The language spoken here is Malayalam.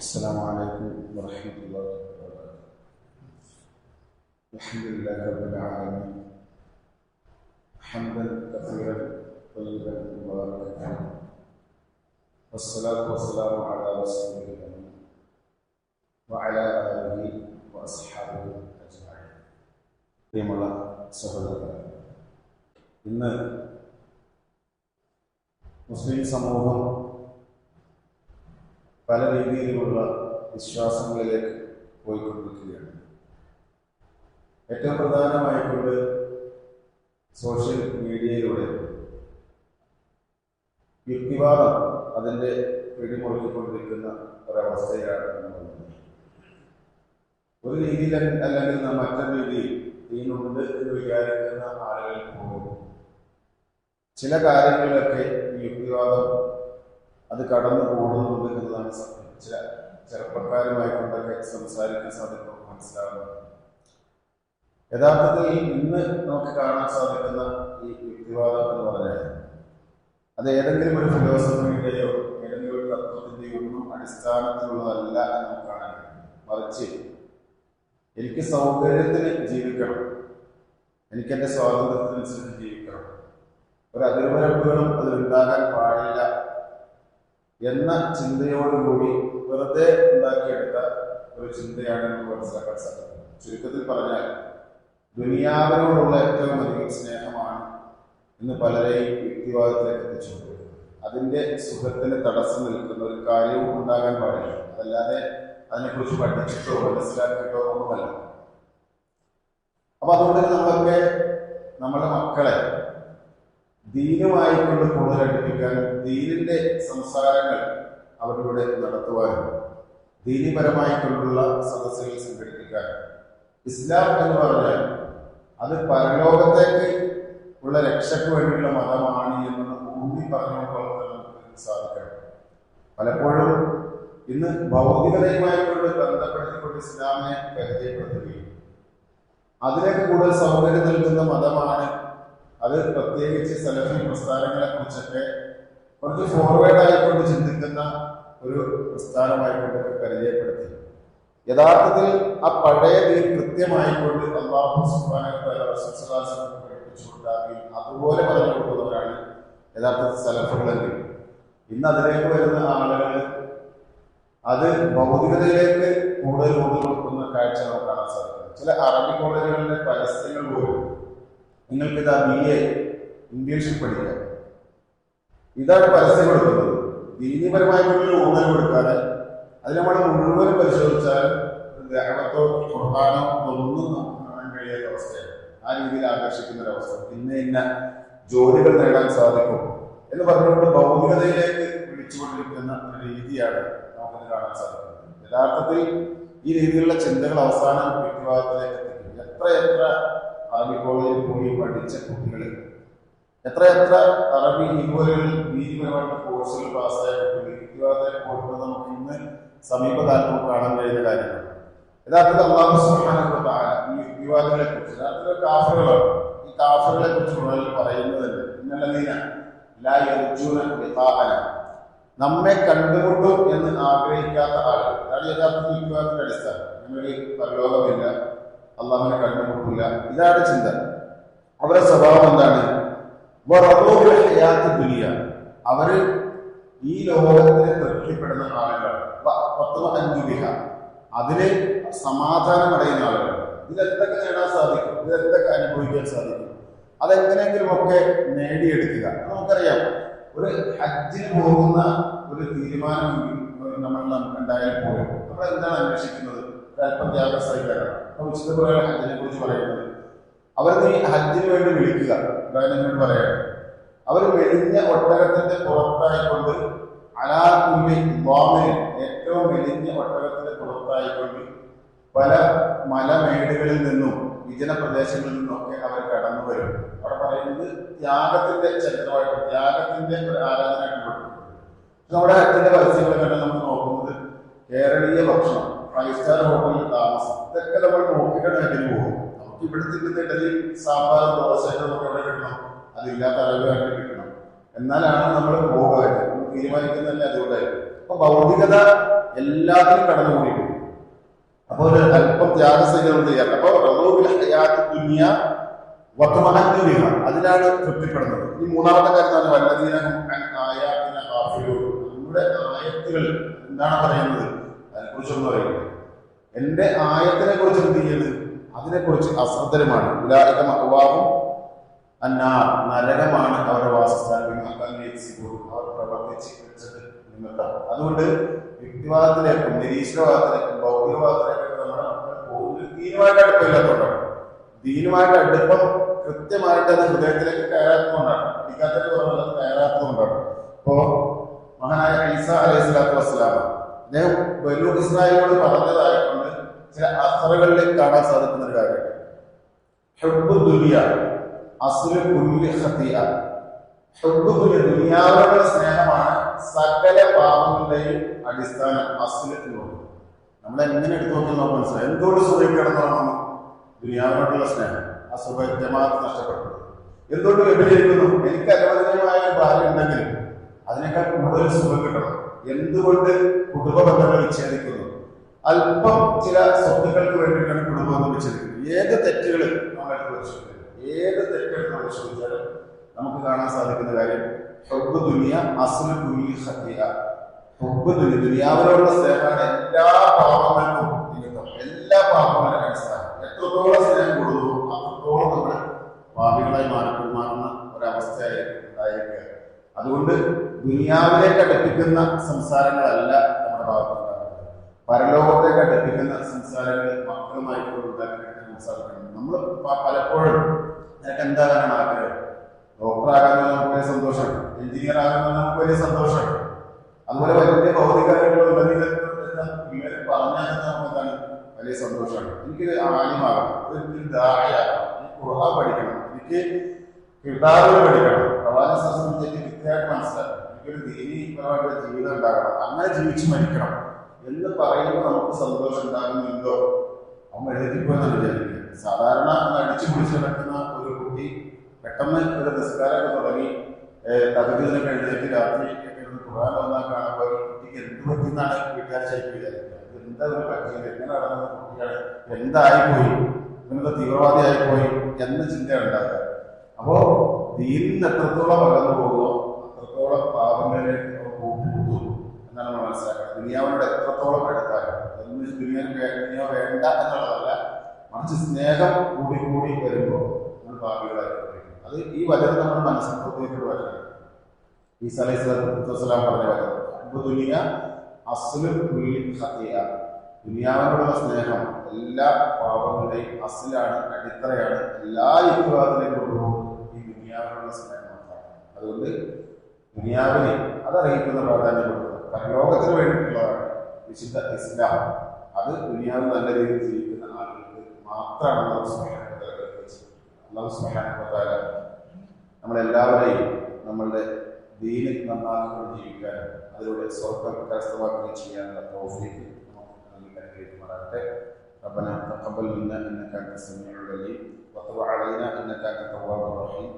السلام عليكم ورحمة الله وبركاته الحمد لله رب العالمين حمدا كثيرا طيبا مباركا والصلاة والسلام على رسول الله وعلى آله وأصحابه أجمعين പ്രിയമുള്ള സഹോദരൻ ഇന്ന് മുസ്ലിം സമൂഹം പല രീതിയിലുമുള്ള വിശ്വാസങ്ങളിലേക്ക് പോയിക്കൊണ്ടിരിക്കുകയാണ്. ഏറ്റവും പ്രധാനമായിക്കൊണ്ട് സോഷ്യൽ മീഡിയയിലൂടെ യുക്തിവാദം അതിന്റെ പിടിമുറുക്കിക്കൊണ്ടിരിക്കുന്ന ഒരവസ്ഥയാണ് ഒരു രീതിയിൽ അല്ലെങ്കിൽ മറ്റൊരു രീതിയിൽ ദീനുണ്ട് എന്ന് വിചാരിക്കുന്ന ആളുകൾ പോകും ചില കാര്യങ്ങളിലൊക്കെ യുക്തിവാദം അത് കടന്നു പോകുന്നുണ്ട് എന്നതാണ് ചില ചെറുപ്പക്കാരുമായിക്കൊണ്ടൊക്കെ സംസാരിക്കാൻ സാധിക്കും മനസ്സിലാകുന്നത് യഥാർത്ഥത്തിൽ ഇന്ന് നമുക്ക് കാണാൻ സാധിക്കുന്ന ഈ യുക്തിവാദം എന്ന് പറഞ്ഞാൽ അത് ഏതെങ്കിലും ഒരു ഫിലോസഫിയുടെയോ ഏതെങ്കിലും ഒരു തത്വത്തിന്റെയോ ഒന്നും അടിസ്ഥാനത്തിലുള്ളതല്ല എന്ന് നമുക്ക് കാണാൻ കഴിയും. മറിച്ച് എനിക്ക് സൗകര്യത്തിന് ജീവിക്കണം. എനിക്ക് എന്റെ സ്വാതന്ത്ര്യത്തിനനുസരിച്ച് ജീവിക്കണം. ഒരു അതിർവരമ്പുകളും അതിലുണ്ടാകാൻ പാടില്ല എന്ന ചിന്തയോടുകൂടി വെറുതെ ഉണ്ടാക്കിയെടുത്ത ഒരു ചിന്തയാണ് നമുക്ക് മനസ്സിലാക്കാൻ സാധിക്കുന്നത്. ചുരുക്കത്തിൽ പറഞ്ഞാൽ ദുനിയാവിനോടുള്ള ഏറ്റവും അധികം സ്നേഹമാണ് ഇന്ന് പലരെയും വ്യക്തിവാദത്തിലേക്ക് എത്തിച്ചുകൊണ്ടിരിക്കുന്നത്. അതിന്റെ സുഖത്തിന് തടസ്സം നിൽക്കുന്ന ഒരു കാര്യവും ഉണ്ടാകാൻ പാടില്ല. അതല്ലാതെ അതിനെക്കുറിച്ച് പഠിച്ചിട്ടോ മനസ്സിലാക്കിയിട്ടോ ഒന്നുമല്ല. അപ്പൊ അതുകൊണ്ട് നമ്മളൊക്കെ നമ്മുടെ മക്കളെ ദീനുമായിക്കൊണ്ട് കൂടുതൽ അടുപ്പിക്കാൻ ദീനിന്റെ സംസാരങ്ങൾ അവരിലൂടെ നടത്തുവാനും ദീനിപരമായിക്കൊണ്ടുള്ള സദസ്സുകൾ സംഘടിപ്പിക്കാൻ. ഇസ്ലാം എന്ന് പറഞ്ഞാൽ അത് പരലോകത്തേക്ക് ഉള്ള രക്ഷയ്ക്ക് വേണ്ടിയുള്ള മതമാണ് എന്ന് ഊന്നി പറഞ്ഞുകൊണ്ട് നമുക്ക് സാധിക്കണം. പലപ്പോഴും ഇന്ന് ഭൗതികതയുമായിക്കൊണ്ട് ബന്ധപ്പെടുത്തിക്കൊണ്ട് ഇസ്ലാമിനെ പരിചയപ്പെടുത്തുകയും അതിലേക്ക് കൂടുതൽ സൗകര്യം നൽകുന്ന മതമാണ് അത് പ്രത്യേകിച്ച് സലഫി പ്രസ്ഥാനങ്ങളെ കുറിച്ചൊക്കെ കുറച്ച് ഫോർവേഡ് ആയിക്കൊണ്ട് ചിന്തിക്കുന്ന ഒരു പ്രസ്ഥാനമായിക്കൊണ്ട് പരിചയപ്പെടുത്തി. യഥാർത്ഥത്തിൽ ആ പഴയ ദീൻ കൃത്യമായിക്കൊണ്ട് അള്ളാഹു സുബാനുസലാസം പഠിപ്പിച്ചു അതുപോലെ പറഞ്ഞു കൊടുക്കുന്നവരാണ് യഥാർത്ഥത്തിൽ സലഫുകളെങ്കിൽ. ഇന്ന് അതിലേക്ക് വരുന്ന ആളുകൾ അത് ഭൗതികതയിലേക്ക് കൂടുതൽ കൂടുതൽ കൊടുക്കുന്ന കാഴ്ച നമുക്ക് കാണാൻ സാധിക്കും. ചില അറബി കോളേജുകളിലെ പരസ്യങ്ങൾ പോലും നിങ്ങൾക്ക് ഇതാ ബി എ ഇംഗ്ലീഷിൽ പഠിക്കാം ഇതാണ് പരസ്യം കൊടുക്കുന്നത്. ദീനീപരമായ ഒരു ഊന്നൽ കൊടുക്കാതെ അത് നമ്മൾ മുഴുവൻ പരിശോധിച്ചാൽ ഗ്രഹണത്തോ ഖുർബാനോ ഒന്നും കഴിയാത്ത അവസ്ഥയാണ്. ആ രീതിയിൽ ആകർഷിക്കുന്ന ഒരവസ്ഥ ഇന്ന ഇന്ന ജോലികൾ നേടാൻ സാധിക്കും എന്ന് പറഞ്ഞുകൊണ്ട് ഭൗതികതയിലേക്ക് വിളിച്ചുകൊണ്ടിരിക്കുന്ന ഒരു രീതിയാണ് നമുക്കത് കാണാൻ സാധിക്കുന്നത്. യഥാർത്ഥത്തിൽ ഈ രീതിയിലുള്ള ചിന്തകൾ അവസാനം വിഭാഗത്തിലേക്ക് എത്തിക്കും. എത്ര എത്ര അറബി കോളേജിൽ പോയി പഠിച്ച കുട്ടികൾ എത്ര അറബി ഇതുപോലെയുള്ള നീതിപരമായിട്ടുള്ള കോഴ്സുകൾ പാസ്സായ കുട്ടികൾ നമുക്ക് ഇന്ന് സമീപകാലത്ത് കാണാൻ കഴിയുന്ന കാര്യമാണ് യഥാർത്ഥത്തിൽ അള്ളാഹു വ ഈ യുക്തിവാദികളെ കുറിച്ച് യഥാർത്ഥത്തിൽ കാഫറുകളാണ്. ഈ കാഫറുകളെ കുറിച്ച് കൂടുതൽ പറയുന്നതല്ല. ഇന്നലെ ലിഖാഅന നമ്മെ കണ്ടുകൊണ്ടു എന്ന് ആഗ്രഹിക്കാത്ത ആളുകൾ. അതാണ് യഥാർത്ഥത്തിൽ യുക്തിവാദത്തിന്റെ അടിസ്ഥാനം. ഞങ്ങൾക്ക് പരലോകമില്ല. അള്ളാഹുവിനെ കണ്ടുമുട്ടില്ല ഇതാണ് ചിന്ത. അവരുടെ സ്വഭാവം എന്താണ്? ദുനിയ. അവർ ഈ ലോകത്തിന് തൃപ്തിപ്പെടുന്ന ആളുകളാണ്. പത്തുമഹഞ്ചുബിഹ അതിന് സമാധാനം അടയുന്ന ആളുകൾ ഇതെന്തൊക്കെ നേടാൻ സാധിക്കും? ഇതെന്തൊക്കെ അനുഭവിക്കാൻ സാധിക്കും? അതെങ്ങനെയെങ്കിലും ഒക്കെ നേടിയെടുക്കുക. നമുക്കറിയാം ഒരു ഹജ്ജിന് പോകുന്ന ഒരു തീരുമാനം നമ്മൾ ഉണ്ടായാൽ പോലും നമ്മൾ എന്താണ് അന്വേഷിക്കുന്നത്? അല്പം ത്യാഗസ്ഥക്കാരാണ് അപ്പൊ വിശുദ്ധ ഹജ്ജിനെ കുറിച്ച് പറയുന്നത് അവർ നീ ഹജ്ജിന് വേണ്ടി വിളിക്കുക. എന്നോട് പറയാം. അവർ മെലിഞ്ഞ ഒട്ടകത്തിന്റെ പുറത്തായിക്കൊണ്ട് അലാകുല്ലി ബോമിന് ഏറ്റവും മെലിഞ്ഞ ഒട്ടകത്തിന്റെ പുറത്തായിക്കൊണ്ട് പല മലമേടുകളിൽ നിന്നും വിജന പ്രദേശങ്ങളിൽ നിന്നൊക്കെ അവർ കടന്നു വരും. അവിടെ പറയുന്നത് ത്യാഗത്തിന്റെ ചരിത്രമായിട്ട് ത്യാഗത്തിന്റെ ഒരു ആരാധനയായിട്ട് നമ്മുടെ ഹജ്ജിന്റെ പരസ്യങ്ങൾ കണ്ട് നമ്മൾ നോക്കുന്നത് കേരളീയ ഭക്ഷണം. ഫൈവ് സ്റ്റാർ ഹോട്ടലിൽ താമസം ഇതൊക്കെ നമ്മൾ ഹജ്ജിന് പോകും നമുക്ക് ഇവിടെ തിന്നുന്ന ഇഡലി സാമ്പാർ ദോശയൊക്കെ നമുക്ക് കിട്ടണം? അതില്ലാത്ത എന്നാലാണ് നമ്മൾ നമ്മൾ തീരുമാനിക്കുന്നതല്ലേ അതുകൊണ്ടായിരിക്കും അപ്പൊ ഭൗതികത എല്ലാത്തിനും കടന്നുകൂടിയിട്ടുണ്ട്. അപ്പോൾ ഒരു അല്പം ത്യാഗസൈന്യം ചെയ്യാറുണ്ട്. അപ്പോൾ റബൂബിൽ ഹയാത്ത് ദുനിയ വത്തുമഹന്യ അതിലാണ് തൃപ്തിപ്പെടുന്നത്. ഈ മൂന്നാമത്തെ കാര്യം വല്ലതീനും ആയാത്തിന ഹാഫിലൂൻ നമ്മുടെ ആയത്തുകൾ എന്താണ് പറയുന്നത്? പറയുന്നത് എന്റെ ആയത്തിനെ കുറിച്ച് എന്ത് ചെയ്യുന്നത് അതിനെക്കുറിച്ച് അസദ്ധരമാണ് ഉലാഹിക മഹവാവും അന്നാർ നരകമാണ് അവരുടെ വാസസ്ഥാനം അവർ പ്രവർത്തിച്ച് അതുകൊണ്ട് വ്യക്തിവാദത്തിലേക്കും നിരീശ്വരവാദത്തിലേക്കും ഭൗതികവാദത്തിലേക്കും നമ്മൾ ദീനുമായിട്ട് അടുപ്പമില്ലാത്തതുകൊണ്ടാണ് ദീനുമായിട്ട് അടുപ്പം കൃത്യമായിട്ട് അത് ഹൃദയത്തിലേക്ക് കയറാത്തതുകൊണ്ടാണ്. പഠിക്കാത്തത് പറഞ്ഞത് കയറാത്തതുകൊണ്ടാണ്. അപ്പോ മഹാനായ ഈസ അലൈഹി സ്വലാത്തു വസ്സലാം അദ്ദേഹം ബലു ഇസ്രായേലിനോട് പറഞ്ഞതായതുകൊണ്ട് ചില അസറുകളിലേക്ക് കാണാൻ സാധിക്കുന്ന ഒരു കാര്യം. ഹെബ് ദുനിയ അസുര ദുനിയാവിലുള്ള സ്നേഹമാണ് സകല പാപങ്ങളുടെയും അടിസ്ഥാനം അസുരത്തിനുള്ളത് നമ്മൾ എങ്ങനെ എടുത്തു നോക്കി മനസ്സിലായി. എന്തുകൊണ്ട് സുഖിക്കണമെന്നാണ് കിടന്നോളണം ദുനിയാവിനോടുള്ള സ്നേഹം. ആ സുഖ ജമാഅത്ത് നഷ്ടപ്പെട്ടു. എന്തുകൊണ്ട് വിഭജിക്കുന്നു എനിക്ക് അനുവദനീയമായ ഭാര്യ ഉണ്ടെങ്കിൽ അതിനേക്കാൾ കൂടുതൽ സുഖം കിട്ടണം. എന്തുകൊണ്ട് കുടുംബ ബന്ധങ്ങൾ വിച്ഛേദിക്കുന്നു? അല്പം ചില സ്വത്തുക്കൾക്ക് വേണ്ടിയിട്ടാണ് കുടുംബം വിച്ഛേദിക്കുന്നത്. ഏത് തെറ്റുകൾ നമ്മൾ പരിശോധിക്കുന്നത് ഏത് തെറ്റെടുത്ത് പരിശോധിച്ചാലും നമുക്ക് കാണാൻ സാധിക്കുന്ന കാര്യം ഹൊബ് ദുനിയ അസുല കുലി ഹത്തിയ ഹൊബ് ദുനിയ ദുനിയാവിനോടുള്ള സ്നേഹമാണ് എല്ലാ പാപങ്ങൾക്കും നിമിത്തം എല്ലാ പാപങ്ങളും അടിസ്ഥാനം എത്രത്തോളം സ്നേഹം കൊടുക്കുന്നു അത്രത്തോളം നമ്മൾ പാപികളായി മാറി മാറുന്ന ഒരവസ്ഥയായി ഉണ്ടായിരിക്കുക അതുകൊണ്ട് ദുനിയാവിലേക്ക് അടുപ്പിക്കുന്ന സംസാരങ്ങളല്ല നമ്മുടെ ഭാഗത്തുണ്ടാകുന്നത് പരലോകത്തെ അടുപ്പിക്കുന്ന സംസാരങ്ങൾ മക്കളുമായിട്ടുള്ള നമ്മൾ പലപ്പോഴും നിനക്ക് എന്താകാനാണ് ആഗ്രഹം? ഡോക്ടറാകുന്നത് നമുക്ക് വലിയ സന്തോഷം എഞ്ചിനീയർ ആകുന്നത് നമുക്ക് വലിയ സന്തോഷം അതുപോലെ വലിയ ഭൗതിക പറഞ്ഞാൽ നമുക്കെന്താണ് വലിയ സന്തോഷമാണ് എനിക്ക് ദാഹയാകണം. എനിക്ക് ഖുർആൻ പഠിക്കണം. എനിക്ക് കിതാബുകൾ പഠിക്കണം. പ്രവാചക സംബന്ധിച്ച് കൃത്യമായിട്ട് മനസ്സിലാക്കണം. എനിക്കൊരു ദീനീപരമായിട്ടുള്ള ജീവിതം ഉണ്ടാകണം അങ്ങനെ ജീവിച്ച് മരിക്കണം. എന്ന് പറയുമ്പോൾ നമുക്ക് സന്തോഷം ഉണ്ടാകുന്നുണ്ടോ അവൻ എഴുതിപ്പോയെന്ന് വിചാരിക്കുന്നത് സാധാരണ അടിച്ചു പിടിച്ച് നടക്കുന്ന ഒരു കുട്ടി പെട്ടെന്ന് ഒരു നിസ്കാരമൊക്കെ തുടങ്ങി തകതിനൊക്കെ കഴിഞ്ഞിട്ട് രാത്രി ഖുർആൻ വന്നാൽ കാണുമ്പോൾ കുട്ടിക്ക് എന്ത് പറ്റുന്നാണ് വീട്ടുകാർ ശരിക്കും എന്താ ഒരു പറ്റിയത്? എങ്ങനെ നടന്ന കുട്ടിയാണ്? എന്തായിപ്പോയി? ഇങ്ങനത്തെ എന്ന ചിന്തയാണ് ഉണ്ടാകുക അപ്പോ ദീനിന് എത്രത്തോളം അകന്നു പോകുമോ അത്രത്തോളം പാപങ്ങളെ കൂട്ടുന്നു എന്നാണ് നമ്മൾ മനസ്സിലാക്കുന്നത് ദുനിയാവിനോട് എത്രത്തോളം എടുത്താലും ദുനിയാവ് ദുനിയ ദുനിയ വേണ്ട എന്നുള്ളതല്ല മറിച്ച് സ്നേഹം കൂടി കൂടി വരുമ്പോൾ നമ്മൾ പാപികളായി അത് ഈ വചനം നമ്മൾ മനസ്സിലാക്കിയ വചനം ഈ സലൈസ്ലാം പറഞ്ഞ വചനം. ദുനിയ അസുലും ദുനിയാവിനോടുള്ള സ്നേഹം എല്ലാ പാപങ്ങളുടെയും അസിലാണ് അടിത്തറയാണ് എല്ലാ യുദ്ധവാദത്തിലേക്കും കൊണ്ടുപോകുന്നത് ഈ ദുനിയാവിനുള്ള സ്നേഹം അതുകൊണ്ട് ദുനിയാവിന് അതർഹിക്കുന്ന പ്രാധാന്യം കൊടുക്കുക പരലോകത്തിന് വേണ്ടിയിട്ടുള്ളതാണ് വിശുദ്ധ ഇസ്ലാം അത് ദുനിയാവ് നല്ല രീതിയിൽ ജീവിക്കുന്ന ആളുകൾക്ക് മാത്രമാണ് അള്ളാഹു സുബ്ഹാനഹു വ തആല കൽപ്പിച്ചത്. അള്ളാഹു സുബ്ഹാനഹു വ തആല നമ്മളെല്ലാവരെയും നമ്മളുടെ ദീനിൽ നന്നാക്കുന്നത് ജീവിക്കാനും അതിലൂടെ സ്വർഗം കരസ്ഥമാക്കുകയും ചെയ്യാനുള്ള തൗഫീഖ് നമുക്ക് നൽകി അനുഗ്രഹിക്കുമാറാകട്ടെ ربنا تقبل منا انك انت السميع العليم وتب علينا انك انت التواب الرحيم